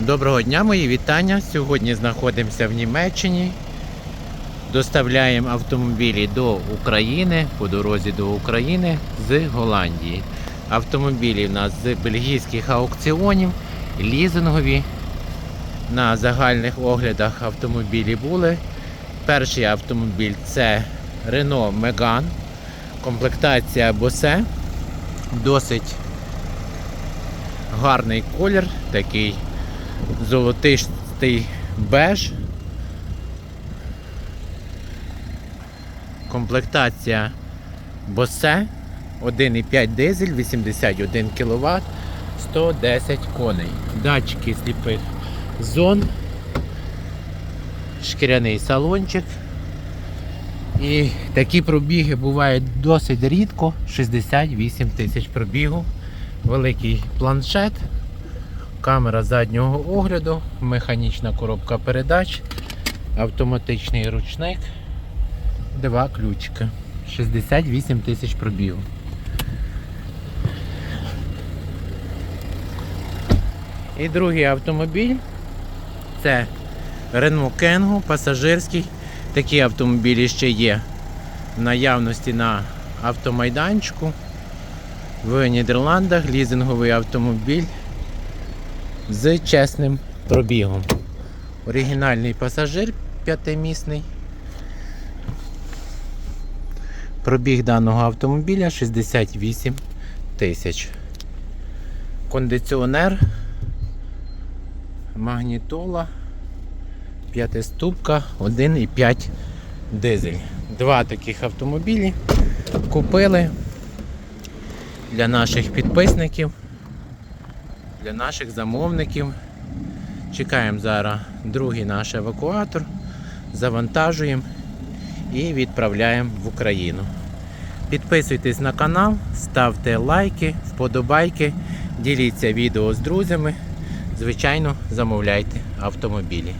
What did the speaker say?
Доброго дня, мої вітання. Сьогодні знаходимося в Німеччині. Доставляємо автомобілі до України по дорозі до України з Голландії. Автомобілі в нас з бельгійських аукціонів, лізингові. На загальних оглядах автомобілі були. Перший автомобіль це Renault Megane. Комплектація Bose. Досить гарний колір, такий золотистий беж. Комплектація Bose 1,5 дизель, 81 кВт, 110 коней. Датчики сліпих зон, шкіряний салончик. І такі пробіги бувають досить рідко, 68 тисяч пробігу, великий планшет, камера заднього огляду, механічна коробка передач, автоматичний ручник, два ключика. 68 тисяч пробігу. І другий автомобіль це Renault Kangoo пасажирський. Такі автомобілі ще є в наявності на автомайданчику. В Нідерландах лізинговий автомобіль з чесним пробігом. Оригінальний пасажир п'ятимісний. Пробіг даного автомобіля 68 тисяч. Кондиціонер, магнітола, п'ятиступка, 1,5 дизель. Два таких автомобілі купили для наших підписників, для наших замовників. Чекаємо зараз другий наш евакуатор, завантажуємо і відправляємо в Україну. Підписуйтесь на канал, ставте лайки, вподобайки, діліться відео з друзями. Звичайно, замовляйте автомобілі.